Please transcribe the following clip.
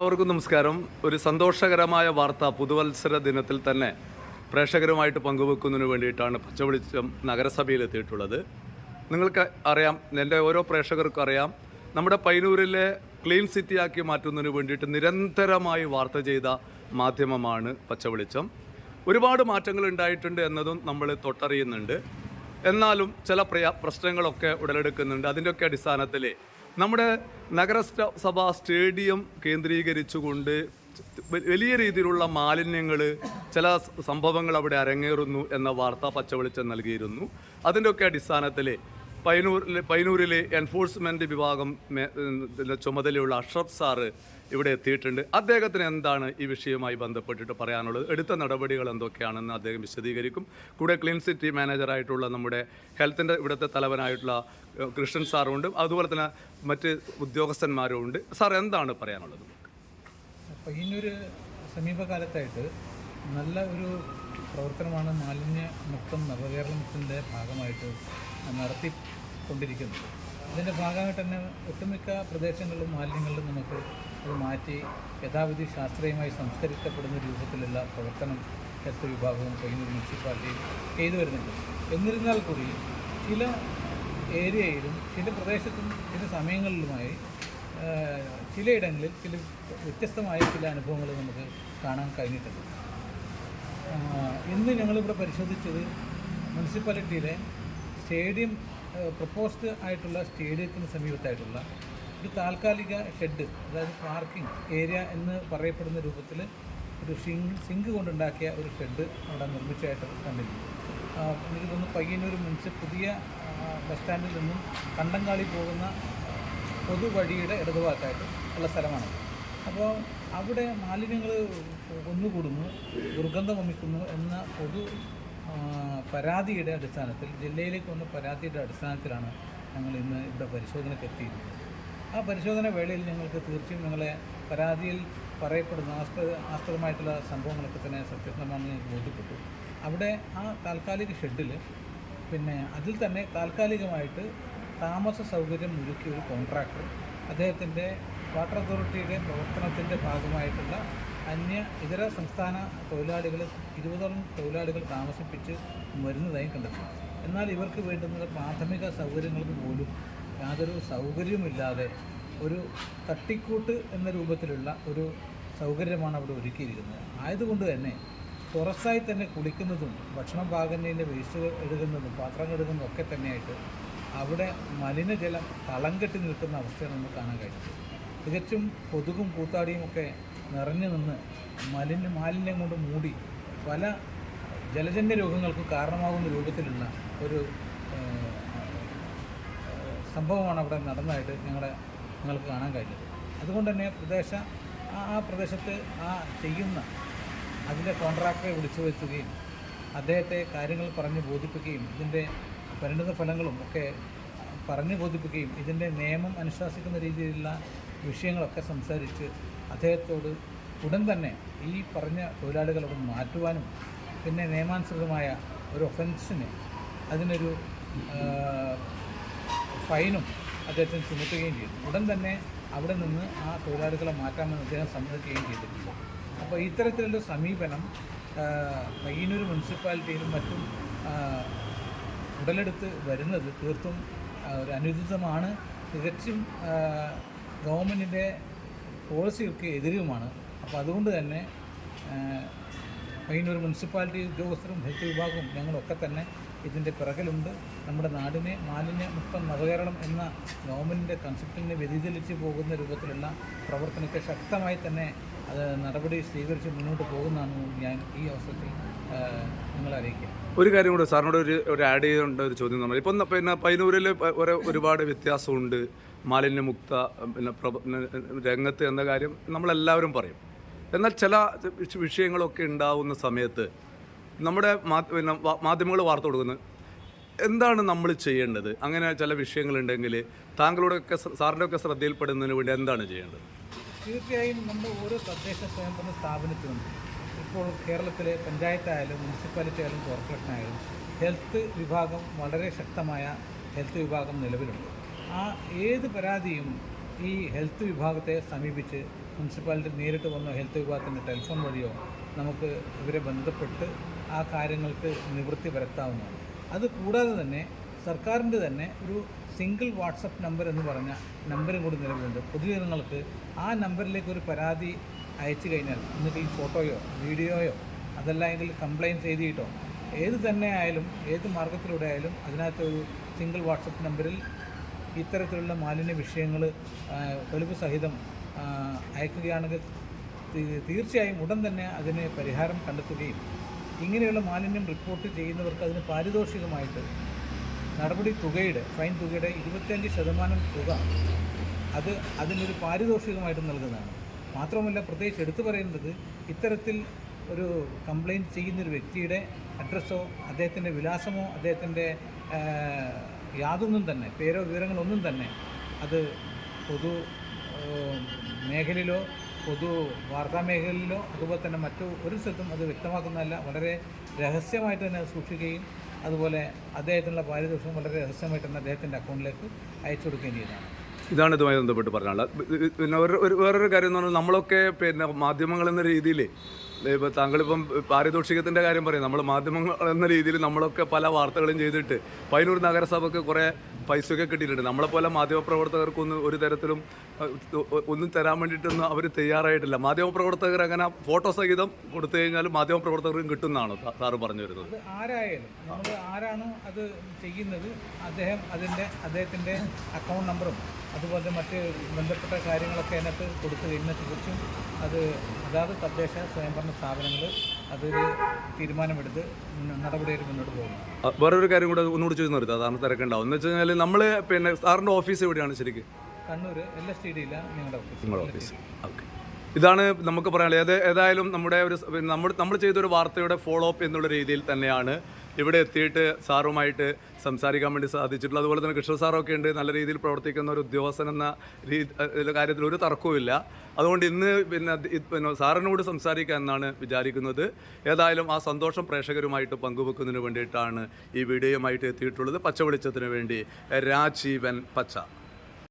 എല്ലാവർക്കും നമസ്കാരം. ഒരു സന്തോഷകരമായ വാർത്ത പുതുവത്സര ദിനത്തിൽ തന്നെ പ്രേക്ഷകരുമായിട്ട് പങ്കുവെക്കുന്നതിന് വേണ്ടിയിട്ടാണ് പച്ചവെളിച്ചം നഗരസഭയിൽ എത്തിയിട്ടുള്ളത്. നിങ്ങൾക്ക് അറിയാം എന്റെ ഓരോ പ്രേക്ഷകർക്കും അറിയാം നമ്മുടെ പൈനൂരിലെ ക്ലീൻ സിറ്റിയാക്കി മാറ്റുന്നതിന് വേണ്ടിയിട്ട് നിരന്തരമായി വാർത്ത ചെയ്ത മാധ്യമമാണ് പച്ചവെളിച്ചം. ഒരുപാട് മാറ്റങ്ങൾ ഉണ്ടായിട്ടുണ്ട് എന്നതും നമ്മൾ തൊട്ടറിയുന്നുണ്ട്. എന്നാലും ചില പ്രയാ പ്രശ്നങ്ങളൊക്കെ ഉടലെടുക്കുന്നുണ്ട്. അതിന്റെയൊക്കെ അടിസ്ഥാനത്തിൽ നമ്മുടെ നഗരസഭാ സ്റ്റേഡിയം കേന്ദ്രീകരിച്ചുകൊണ്ട് വലിയ രീതിയിലുള്ള മാലിന്യങ്ങൾ ചില സംഭവങ്ങൾ അവിടെ അരങ്ങേറുന്നു എന്ന വാർത്ത പച്ചവെളിച്ചം നൽകിയിരുന്നു. അതിന്റെയൊക്കെ അടിസ്ഥാനത്തിൽ പൈനൂരിലെ പൈനൂരിലെ എൻഫോഴ്സ്മെന്റ് വിഭാഗം ചുമതലയുള്ള അഷ്റഫ് സാറ് ഇവിടെ എത്തിയിട്ടുണ്ട്. അദ്ദേഹത്തിന് എന്താണ് ഈ വിഷയവുമായി ബന്ധപ്പെട്ടിട്ട് പറയാനുള്ളത്? എടുത്ത നടപടികൾ എന്തൊക്കെയാണെന്ന് അദ്ദേഹം വിശദീകരിക്കും. കൂടെ ക്ലീൻ സിറ്റി മാനേജറായിട്ടുള്ള നമ്മുടെ ഹെൽത്തിന്റെ ഇവിടുത്തെ തലവനായിട്ടുള്ള കൃഷ്ണൻ സാറും ഉണ്ട് അതുപോലെ തന്നെ മറ്റ് ഉദ്യോഗസ്ഥന്മാരും ഉണ്ട്. സാർ എന്താണ് പറയാനുള്ളത്? പയ്യന്നൂർ സമീപകാലത്തായിട്ട് നല്ല ഒരു പ്രവർത്തനമാണ് മാലിന്യ മുക്തം നവകേരളത്തിന്റെ ഭാഗമായിട്ട് നടത്തിക്കൊണ്ടിരിക്കുന്നത് ഇതിന്റെ ഭാഗമായിട്ട് തന്നെ ഒട്ടുമിക്ക പ്രദേശങ്ങളിലും മാലിന്യങ്ങളിലും നമുക്ക് അത് മാറ്റി യഥാവിധി ശാസ്ത്രീയമായി സംസ്കരിക്കപ്പെടുന്ന രൂപത്തിലുള്ള പ്രവർത്തനം ഹെൽത്ത് വിഭാഗവും കഴിഞ്ഞ മുനിസിപ്പാലിറ്റിയും ചെയ്തു വരുന്നുണ്ട്. എന്നിരുന്നാൽ കൂടി ചില ഏരിയയിലും ചില പ്രദേശത്തും ചില സമയങ്ങളിലുമായി ചിലയിടങ്ങളിൽ ചില വ്യത്യസ്തമായ ചില അനുഭവങ്ങൾ നമുക്ക് കാണാൻ കഴിഞ്ഞിട്ടുണ്ട്. ഇന്ന് ഞങ്ങളിവിടെ പരിശോധിച്ചത് മുനിസിപ്പാലിറ്റിയിലെ സ്റ്റേഡിയം പ്രപ്പോസ്ഡ് ആയിട്ടുള്ള സ്റ്റേഡിയത്തിന് സമീപത്തായിട്ടുള്ള ഒരു താൽക്കാലിക ഷെഡ് അതായത് പാർക്കിംഗ് ഏരിയ എന്ന് പറയപ്പെടുന്ന രൂപത്തിൽ ഒരു സിങ്ക് സിങ്ക് കൊണ്ടുണ്ടാക്കിയ ഒരു ഷെഡ് അവിടെ നിർമ്മിച്ചതായിട്ട് കണ്ടിരുന്നു എനിക്ക് തോന്നുന്നു പയ്യന്നൂർ മുൻസ് പുതിയ ബസ് സ്റ്റാൻഡിൽ നിന്നും കണ്ടങ്കാളി പോകുന്ന പൊതുവഴിയുടെ ഇടതുഭാഗത്തായിട്ട് ഉള്ള സ്ഥലമാണ്. അപ്പോൾ അവിടെ മാലിന്യങ്ങൾ ഒന്നുകൂടുന്നു ദുർഗന്ധം വമിക്കുന്നു എന്ന പൊതു പരാതിയുടെ അടിസ്ഥാനത്തിൽ ജില്ലയിലേക്ക് വന്ന പരാതിയുടെ അടിസ്ഥാനത്തിലാണ് ഞങ്ങൾ ഇന്ന് ഇവിടെ പരിശോധനയ്ക്ക് എത്തിയിരുന്നത് ആ പരിശോധന വേളയിൽ ഞങ്ങൾക്ക് തീർച്ചയായും ഞങ്ങളെ പരാതിയിൽ പറയപ്പെടുന്ന ആസ്പദ ആസ്പദമായിട്ടുള്ള സംഭവങ്ങളൊക്കെ തന്നെ സത്യസന്ധമാണെന്ന് ഞങ്ങൾക്ക് ബോധ്യപ്പെട്ടു. അവിടെ ആ താൽക്കാലിക ഷെഡിൽ പിന്നെ അതിൽ തന്നെ താൽക്കാലികമായിട്ട് താമസ സൗകര്യം ഒരുക്കിയ ഒരു കോൺട്രാക്ടർ അദ്ദേഹത്തിന്റെ വാട്ടർ അതോറിറ്റിയുടെ പ്രവർത്തനത്തിന്റെ ഭാഗമായിട്ടുള്ള അന്യ ഇതര സംസ്ഥാന തൊഴിലാളികൾ ഇരുപതോളം തൊഴിലാളികൾ താമസിപ്പിച്ച് വരുന്നതായും കണ്ടെത്തി എന്നാൽ ഇവർക്ക് വേണ്ടുന്ന പ്രാഥമിക സൗകര്യങ്ങൾക്ക് പോലും യാതൊരു സൗകര്യവുമില്ലാതെ ഒരു തട്ടിക്കൂട്ട് എന്ന രൂപത്തിലുള്ള ഒരു സൗകര്യമാണ് അവിടെ ഒരുക്കിയിരിക്കുന്നത്. ആയതുകൊണ്ട് തന്നെ തുറസായി തന്നെ കുളിക്കുന്നതും ഭക്ഷണം പാകുന്നതിന്റെ വേസ്റ്റുകൾ എടുക്കുന്നതും പാത്രം കഴുകുന്നതും ഒക്കെ തന്നെയായിട്ട് അവിടെ മലിനജലം തളം കെട്ടി നിൽക്കുന്ന അവസ്ഥയാണ് നമുക്ക് കാണാൻ കഴിഞ്ഞത് തികച്ചും കൊതുകും കൂത്താടിയും ഒക്കെ നിറഞ്ഞു നിന്ന് മലിന് മാലിന്യം കൊണ്ട് മൂടി പല ജലജന്യ രോഗങ്ങൾക്ക് കാരണമാകുന്ന രൂപത്തിലുള്ള ഒരു സംഭവമാണ് അവിടെ നടന്നതായിട്ട് ഞങ്ങളെ നിങ്ങൾക്ക് കാണാൻ കഴിഞ്ഞത്. അതുകൊണ്ട് തന്നെ പ്രദേശ ആ പ്രദേശത്ത് ആ ചെയ്യുന്ന അതിന്റെ കോൺട്രാക്ടറെ വിളിച്ചു വരുത്തുകയും അദ്ദേഹത്തെ കാര്യങ്ങൾ പറഞ്ഞ് ബോധിപ്പിക്കുകയും ഇതിന്റെ പരിണിത ഫലങ്ങളും ഒക്കെ പറഞ്ഞ് ബോധിപ്പിക്കുകയും ഇതിന്റെ നിയമം അനുശാസിക്കുന്ന രീതിയിലുള്ള വിഷയങ്ങളൊക്കെ സംസാരിച്ച് അദ്ദേഹത്തോട് ഉടൻ തന്നെ ഈ പറഞ്ഞ തൊഴിലാളികളോട് മാറ്റുവാനും പിന്നെ നിയമാനുസൃതമായ ഒരു ഒഫൻസിന് അതിനൊരു ഫൈനും അദ്ദേഹത്തിന് ചുമത്തുകയും ചെയ്തു. ഉടൻ തന്നെ അവിടെ നിന്ന് ആ തൊഴിലാളികളെ മാറ്റാമെന്ന് അദ്ദേഹം സമ്മതിക്കുകയും ചെയ്തിട്ടുണ്ട്. അപ്പോൾ ഇത്തരത്തിലുള്ള സമീപനം പയ്യന്നൂർ മുനിസിപ്പാലിറ്റിയിലും മറ്റും ഉടലെടുത്ത് വരുന്നത് തീർത്തും ഒരു അനുചിതമാണ്. തികച്ചും ഗവൺമെന്റിന്റെ പോളിസികൾക്ക് എതിരുമാണ്. അപ്പോൾ അതുകൊണ്ട് തന്നെ പയ്യന്നൂർ മുനിസിപ്പാലിറ്റി ഉദ്യോഗസ്ഥരും ഹെൽത്ത് വിഭാഗവും ഞങ്ങളൊക്കെ തന്നെ ഇതിന്റെ പിറകിലുണ്ട്. നമ്മുടെ നാടിനെ മാലിന്യ മുക്തം നവകേരളം എന്ന ഗവൺമെന്റിന്റെ കൺസെപ്റ്റിനെ വ്യതിചലിച്ച് പോകുന്ന രൂപത്തിലുള്ള പ്രവർത്തനത്തെ ശക്തമായി തന്നെ അത് നടപടി സ്വീകരിച്ച് മുന്നോട്ട് പോകുന്നതാണ് ഞാൻ ഈ അവസരത്തിൽ നിങ്ങളെ അറിയിക്കുക. ഒരു കാര്യം കൂടെ സാറിനോട് ഒരു ഒരു ആഡ് ചെയ്യേണ്ട ഒരു ചോദ്യം നമ്മൾ ഇപ്പം പിന്നെ പൈനൂരിൽ ഒരു ഒരുപാട് വ്യത്യാസമുണ്ട്. മാലിന്യമുക്ത പിന്നെ രംഗത്ത് എന്ന കാര്യം നമ്മളെല്ലാവരും പറയും. എന്നാൽ ചില വിഷ- വിഷയങ്ങളൊക്കെ ഉണ്ടാവുന്ന സമയത്ത് നമ്മുടെ പിന്നെ മാധ്യമങ്ങൾ വാർത്ത കൊടുക്കുന്നത് എന്താണ് നമ്മൾ ചെയ്യേണ്ടത്? അങ്ങനെ ചില വിഷയങ്ങളുണ്ടെങ്കിൽ താങ്കളുടെ ഒക്കെ സാറിന്റെ ഒക്കെ ശ്രദ്ധയിൽപ്പെടുന്നതിന് വേണ്ടി എന്താണ് ചെയ്യേണ്ടത്? തീർച്ചയായും നമ്മൾ ഓരോ തദ്ദേശ സ്വയംഭരണ സ്ഥാപനത്തിനും ഇപ്പോൾ കേരളത്തിലെ പഞ്ചായത്തായാലും മുനിസിപ്പാലിറ്റി ആയാലും കോർപ്പറേഷൻ ആയാലും ഹെൽത്ത് വിഭാഗം വളരെ ശക്തമായ ഹെൽത്ത് വിഭാഗം നിലവിലുണ്ട്. ആ ഏത് പരാതിയും ഈ ഹെൽത്ത് വിഭാഗത്തെ സമീപിച്ച് മുനിസിപ്പാലിറ്റി നേരിട്ട് വന്നോ ഹെൽത്ത് വിഭാഗത്തിന്റെ ടെലിഫോൺ വഴിയോ നമുക്ക് ഇവരെ ബന്ധപ്പെട്ട് ആ കാര്യങ്ങൾക്ക് നിവൃത്തി വരുത്താവുന്നതാണ്. അത് കൂടാതെ തന്നെ സർക്കാരിന്റെ തന്നെ ഒരു സിംഗിൾ വാട്സപ്പ് നമ്പർ എന്ന് പറഞ്ഞ നമ്പരും കൂടി നിലവിലുണ്ട്. പൊതുജനങ്ങൾക്ക് ആ നമ്പറിലേക്ക് ഒരു പരാതി അയച്ചു കഴിഞ്ഞാൽ എന്നിട്ട് ഈ ഫോട്ടോയോ വീഡിയോയോ അതല്ല എങ്കിൽ കംപ്ലയിന്റ് ചെയ്തിട്ടോ. ഏത് തന്നെ ആയാലും ഏത് മാർഗത്തിലൂടെ ആയാലും അതിനകത്ത് ഒരു സിംഗിൾ വാട്സപ്പ് നമ്പറിൽ ഇത്തരത്തിലുള്ള മാലിന്യ വിഷയങ്ങൾ തെളിവ് സഹിതം അയക്കുകയാണെങ്കിൽ തീർച്ചയായും ഉടൻ തന്നെ അതിന് പരിഹാരം കണ്ടെത്തുകയും ഇങ്ങനെയുള്ള മാലിന്യം റിപ്പോർട്ട് ചെയ്യുന്നവർക്ക് അതിന് പാരിതോഷികമായിട്ട് നടപടി തുകയുടെ ഫൈൻ തുകയുടെ ഇരുപത്തിയഞ്ച് ശതമാനം തുക അത് അതിനൊരു പാരിതോഷികമായിട്ട് നൽകുന്നതാണ്. മാത്രമല്ല പ്രത്യേകിച്ച് എടുത്തു പറയുന്നത് ഇത്തരത്തിൽ ഒരു കംപ്ലയിന്റ് ചെയ്യുന്നൊരു വ്യക്തിയുടെ അഡ്രസ്സോ അദ്ദേഹത്തിന്റെ വിലാസമോ അദ്ദേഹത്തിന്റെ യാതൊന്നും തന്നെ പേരോ വിവരങ്ങളൊന്നും തന്നെ അത് പൊതു മേഖലയിലോ പൊതു വാർത്താ മേഖലയിലോ അതുപോലെ തന്നെ മറ്റു ഒരു സ്ഥലത്തും അത് വ്യക്തമാക്കുന്നതല്ല. വളരെ രഹസ്യമായിട്ട് തന്നെ സൂക്ഷിക്കുകയും അതുപോലെ അദ്ദേഹത്തിനുള്ള പാരിതോഷികം വളരെ രഹസ്യമായിട്ട് തന്നെ അദ്ദേഹത്തിന്റെ അക്കൗണ്ടിലേക്ക് അയച്ചു കൊടുക്കുകയും ചെയ്യുന്നതാണ് ഇതാണ് ഇതുമായി ബന്ധപ്പെട്ട് പറയാനുള്ളത് പിന്നെ ഒരു ഒരു വേറൊരു കാര്യം എന്ന് പറഞ്ഞാൽ നമ്മളൊക്കെ പിന്നെ മാധ്യമങ്ങൾ എന്ന രീതിയിൽ ഇപ്പോൾ താങ്കളിപ്പം പാരിതോഷികത്തിന്റെ കാര്യം പറയും. നമ്മൾ മാധ്യമങ്ങൾ എന്ന രീതിയിൽ നമ്മളൊക്കെ പല വാർത്തകളും ചെയ്തിട്ട് പയ്യന്നൂർ നഗരസഭയ്ക്ക് കുറേ പൈസയൊക്കെ കിട്ടിയിട്ടുണ്ട്. നമ്മളെപ്പോലെ മാധ്യമപ്രവർത്തകർക്കൊന്നും ഒരു തരത്തിലും ഒന്നും തരാൻ വേണ്ടിയിട്ടൊന്നും അവർ തയ്യാറായിട്ടില്ല. മാധ്യമപ്രവർത്തകർ അങ്ങനെ ഫോട്ടോ സഹിതം കൊടുത്തു കഴിഞ്ഞാൽ മാധ്യമപ്രവർത്തകർക്കും കിട്ടുന്നതാണ് സാറ് പറഞ്ഞു വരുന്നത്. ആരായാലും നമ്മൾ ആരാണോ അത് ചെയ്യുന്നത് അദ്ദേഹം അതിന്റെ അദ്ദേഹത്തിന്റെ അക്കൗണ്ട് നമ്പറും അതുപോലെ മറ്റ് ബന്ധപ്പെട്ട കാര്യങ്ങളൊക്കെ അതിനകത്ത് കൊടുത്തു കഴിഞ്ഞ തീർച്ചയായും അത് അതാത് തദ്ദേശ സ്വയംഭരണ സ്ഥാപനങ്ങൾ അതൊരു തീരുമാനമെടുത്ത് നടപടിയായിട്ട് മുന്നോട്ട് അഹ്, വേറൊരു കാര്യം കൂടെ ഒന്നുകൂടി ചോദിച്ചു നിർത്താം സാറിന് തിരക്കുണ്ടാവും. എന്ന് വെച്ച് കഴിഞ്ഞാൽ നമ്മൾ പിന്നെ സാറിന്റെ ഓഫീസ് എവിടെയാണ് ശരിക്കും? കണ്ണൂർ എൽ എസ് ടി ഡിയിലാണ് നിങ്ങളുടെ ഓഫീസ്. നിങ്ങളുടെ ഓഫീസ് ഓക്കെ. ഇതാണ് നമുക്ക് പറയാനുള്ളത്. ഏത് ഏതായാലും നമ്മുടെ ഒരു നമ്മൾ നമ്മൾ ചെയ്തൊരു വാർത്തയുടെ ഫോളോ അപ്പ് എന്നുള്ള രീതിയിൽ തന്നെയാണ് ഇവിടെ എത്തിയിട്ട് സാറുമായിട്ട് സംസാരിക്കാൻ വേണ്ടി സാധിച്ചിട്ടുള്ളത് അതുപോലെ തന്നെ കൃഷ്ണ സാറൊക്കെ ഉണ്ട്. നല്ല രീതിയിൽ പ്രവർത്തിക്കുന്ന ഒരു ഉദ്യോഗസ്ഥൻ എന്ന രീതി കാര്യത്തിൽ ഒരു തർക്കവുമില്ല അതുകൊണ്ട് ഇന്ന് പിന്നെ പിന്നെ സാറിനോട് സംസാരിക്കാം എന്നാണ് വിചാരിക്കുന്നത്. ഏതായാലും ആ സന്തോഷം പ്രേക്ഷകരുമായിട്ട് പങ്കുവെക്കുന്നതിന് വേണ്ടിയിട്ടാണ് ഈ വീഡിയോയുമായിട്ട് എത്തിയിട്ടുള്ളത്. പച്ച വെളിച്ചത്തിന് വേണ്ടി രാജീവൻ പച്ച.